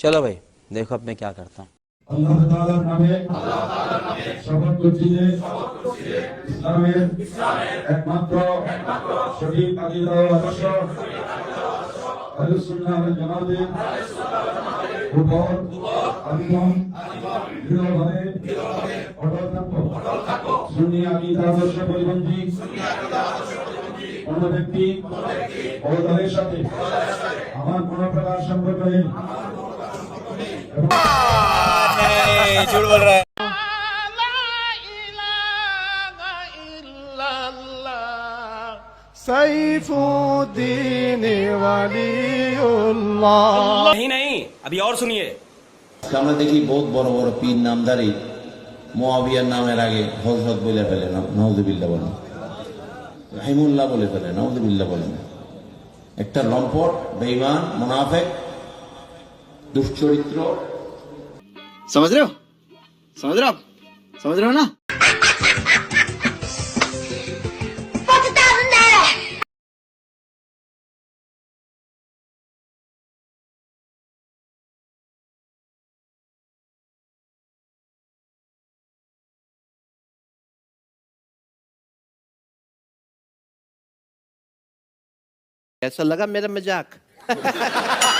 चलो भाई देखो अब मैं क्या करता हूँ আল্লাহ তাআলার নামে শপথ করছি যে ইসলামের একমাত্র সঠিক আকিদা ও আদর্শ আহলুস সুন্নাহ ওয়াল জামাতের উপর আজীবন দৃঢ়ভাবে অটল থাকবো সুন্নি আকিদা আদর্শ পরিপন্থী কোন ব্যক্তি ও দলের সাথে আমার কোন প্রকার সম্পর্ক নেই झूठ नहीं नहीं अभी और सुनिए আমরা দেখি বহুত বড় বড় পীর নামধারী মোয়াবিয়ার নামের আগে হজরত বলে ফেলে নওজুবিল্লা বলেন রাহিমুল্লাহ বলে ফেলে নওজুবিল্লা বলেন একটা লম্পট বেইমান মুনাফেক दुष्चरित्र। समझ रहे हो? समझ रहे हो समझ रहे हो ना? ऐसा लगा मेरा मज़ाक।